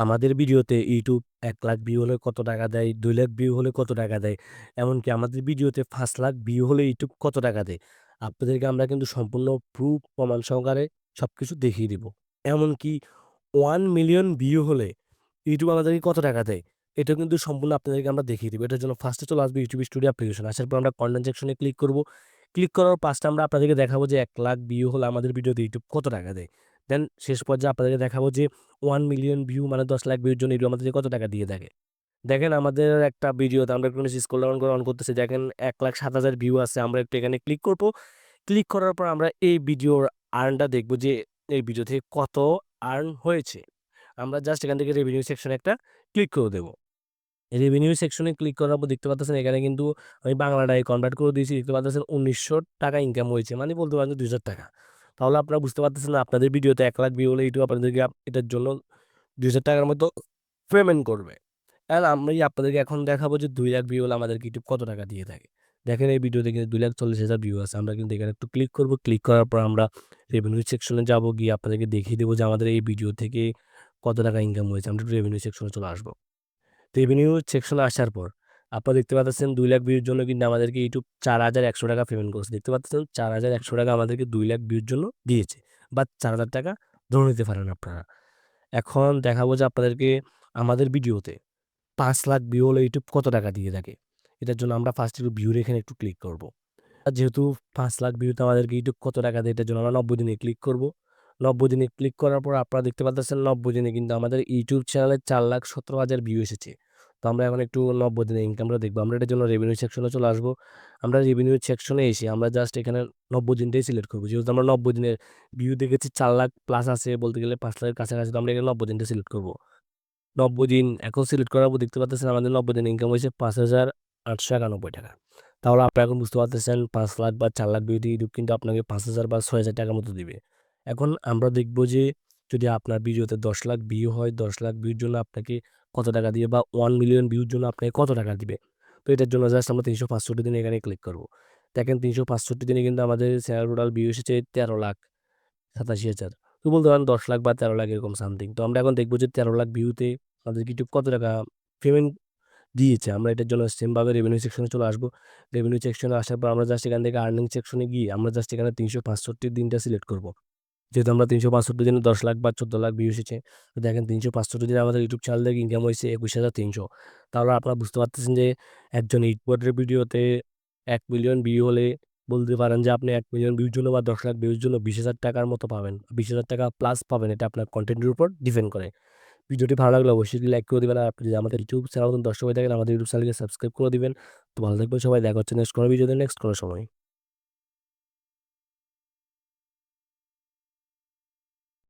আমাদের ভিডিওতে ইউটিউব এক লাখ ভিউ হলে কত টাকা দেয়, দুই লাখ ভিউ হলে কত টাকা দেয়, এমনকি আমাদের ভিডিওতে ৫ লাখ ভিউ হলে ইউটিউব কত টাকা দেয়। আপনাদেরকে আমরা কিন্তু সম্পূর্ণ প্রুফ প্রমাণ সহকারে সব কিছু দেখিয়ে দিব। এমনকি ওয়ান মিলিয়ন ভিউ হলে ইউটিউব আমাদেরকে কত টাকা দেয়, এটা কিন্তু সম্পূর্ণ আপনাদেরকে আমরা দেখিয়ে দিব। এটার জন্য ফার্স্টে চলে আসবে ইউটিউব স্টুডিও অ্যাপ্লিকেশন। আসার পর আমরা কনটেন্ট সেকশনে ক্লিক করব। ক্লিক করার পাঁচটা আমরা আপনাদেরকে দেখাবো যে এক লাখ ভিউ হলে আমাদের ভিডিওতে ইউটিউব কত টাকা দেয়। দেন শেষ পর্যায়ে আপনাদেরকে দেখাবো যে ওয়ান মিলিয়ন ভিউ মানে ১০ লাখ ভিউর জন্য ইউটিউব আমাদেরকে কত টাকা দিয়ে থাকে। দেখেন আমাদের একটা ভিডিওতে আমরা একটু স্ক্রল ডাউন করে অন করতেছি। দেখেন ১,০০,০০০ ভিউ আছে। আমরা একটু এখানে ক্লিক করব। ক্লিক করার পর আমরা এই ভিডিওর আর্নটা দেখব যে এই ভিডিও থেকে কত আর্ন হয়েছে। আমরা জাস্ট এখান থেকে রেভিনিউ সেকশনে একটা ক্লিক করে দেবো রেভিনিউ সেকশনে ক্লিক করার পর দেখতে পাচ্ছেন এখানে কিন্তু আমি বাংলাটায় কনভার্ট করে দিয়েছি। দেখতে পাচ্ছেন ১৯০০ টাকা ইনকাম হয়েছে। মানে বলতে যে ৳২,০০০ টাকা। তাহলে আপনারা বুঝতে পারতেছেন না আপনাদের ভিডিওতে এক লাখ ভিউ হলে ইউটিউব আপনাদেরকে আপ এটার জন্য ৳২,০০০ টাকার মতো পেমেন্ট করবে। আর আমি আপনাদেরকে এখন দেখাবো যে দুই লাখ ভিউ হলে আমাদেরকে ইউটিউব কত টাকা দিয়ে থাকে। দেখেন এই ভিডিওতে কিন্তু ২,৪০,০০০ ভিউ আছে। আমরা কিন্তু এখানে একটু ক্লিক করব। ক্লিক করার পর আমরা রেভিনিউ সেকশনে যাব। গিয়ে আপনাদেরকে দেখিয়ে দেবো যে আমাদের এই ভিডিও থেকে কত টাকা ইনকাম হয়েছে। আমরা একটু রেভিনিউ সেকশনে চলে আসব রেভিনিউ সেকশনে আসার পর আপনারা দেখতে পাচ্ছেন দুই লাখ ভিউর জন্য কিন্তু আমাদেরকে ইউটিউব ৳৪,১০০ টাকা পেমেন্ট করছে দেখতে পাচ্ছেন ৳৪,১০০ টাকা আমাদেরকে দুই লাখ ভিউর জন্য দিয়েছে বা ৳৪,০০০ টাকা ধরে নিতে পারেন আপনারা। এখন দেখাবো যে আপনাদেরকে আমাদের ভিডিওতে পাঁচ লাখ ভিউ হলে ইউটিউব কত টাকা দিয়ে থাকে। এটার জন্য আমরা ফার্স্ট একটু ভিউর এখানে একটু ক্লিক করব। যেহেতু পাঁচ লাখ ভিউতে আমাদেরকে ইউটিউব কত টাকা দেয় এটার জন্য আমরা ৯০ দিনে ক্লিক করব। ৯০ দিনে ক্লিক করার পর আপনারা দেখতে পাচ্ছেন ৯০ দিনে কিন্তু আমাদের ইউটিউব চ্যানেলে ৪,১৭,০০০ ভিউ এসেছে। তো আমরা এখন একটু ৯০ দিনের ইনকামটা দেখব। আমরা এটার জন্য রেভিনিউ সেকশনে চলে আসব আমরা রেভিনিউ সেকশনে এসে আমরা জাস্ট এখানে ৯০ দিনটাই সিলেক্ট করব। যেহেতু আমরা ৯০ দিনের ভিউ দেখেছি চার লাখ প্লাস আছে বলতে গেলে পাঁচ লাখের কাছাকাছি। তো আমরা এখানে ৯০ দিনটা সিলেক্ট করব। ৯০ দিন এখন সিলেক্ট করার পর দেখতে পাচ্ছেন আমাদের ৯০ দিনের ইনকাম হয়েছে ৳৫,৮৯১ টাকা। তাহলে আপনি এখন বুঝতে পারতেছেন পাঁচ লাখ বা চার লাখ ভিউতে ইউটিউব কিন্তু আপনাকে ৫,০০০ বা ৬,০০০ টাকার মতো দিবে। এখন আমরা দেখব যে যদি আপনার ভিডিওতে ১০ লাখ ভিউ হয়, ১০ লাখ ভিউর জন্য আপনাকে কত টাকা দিবে বা ওয়ান মিলিয়ন ভিউর জন্য আপনাকে কত টাকা দিবে। তো এটার জন্য জাস্ট আমরা ৩৬৫ দিনে এখানে ক্লিক করব। দেখেন ৩৬৫ দিনে কিন্তু আমাদের চ্যানেল টোটাল ভিউ এসেছে ১৩,৮৭,০০০। তো বলতে পারেন ১০ লাখ বা ১৩ লাখ এরকম সামথিং। তো আমরা এখন দেখব যে ১৩ লাখ ভিউতে আমাদেরকে ইউটিউব কত টাকা পেমেন্ট দিয়েছে। আমরা এটার জন্য সেমভাবে রেভিনিউ সেকশনে চলে আসব রেভিনিউ সেকশনে আসার পর আমরা জাস্ট এখান থেকে আর্নিং সেকশনে গিয়ে আমরা জাস্ট এখানে ৩৬৫ দিনটা সিলেক্ট করব। যেহেতু আমরা ৩৬৫ দিনে ১০ লাখ বা ১৪ লাখ ভিউ এসেছে। তো দেখেন ৩৬৫ দিনে আমাদের ইউটিউব চ্যানেল থেকে ইনকাম হয়েছে ২১,৩০০। তাহলে আপনারা বুঝতে পারতেছেন যে একজন ইউটিউবারের ভিডিওতে এক মিলিয়ন ভিউ হলে বলতে পারেন যে আপনি এক মিলিয়ন ভিউর জন্য বা ১০ লাখ ভিউর জন্য ২০,০০০ টাকার মতো পাবেন। ২০,০০০ টাকা প্লাস পাবেন। এটা আপনার কন্টেন্টের উপর ডিপেন্ড করে। ভিডিওটি ভালো লাগলে অবশ্যই লাইক করে দিবেন। আর আপনি আমাদের ইউটিউব চ্যানেল দর্শক হয়ে থাকেন আমাদের ইউটিউব চ্যানেলকে সাবস্ক্রাইব করে দেবেন তো ভালো থাকবেন সবাই। দেখা হচ্ছে নেক্সট কোনো ভিডিওতে নেক্সট কোনো সময়।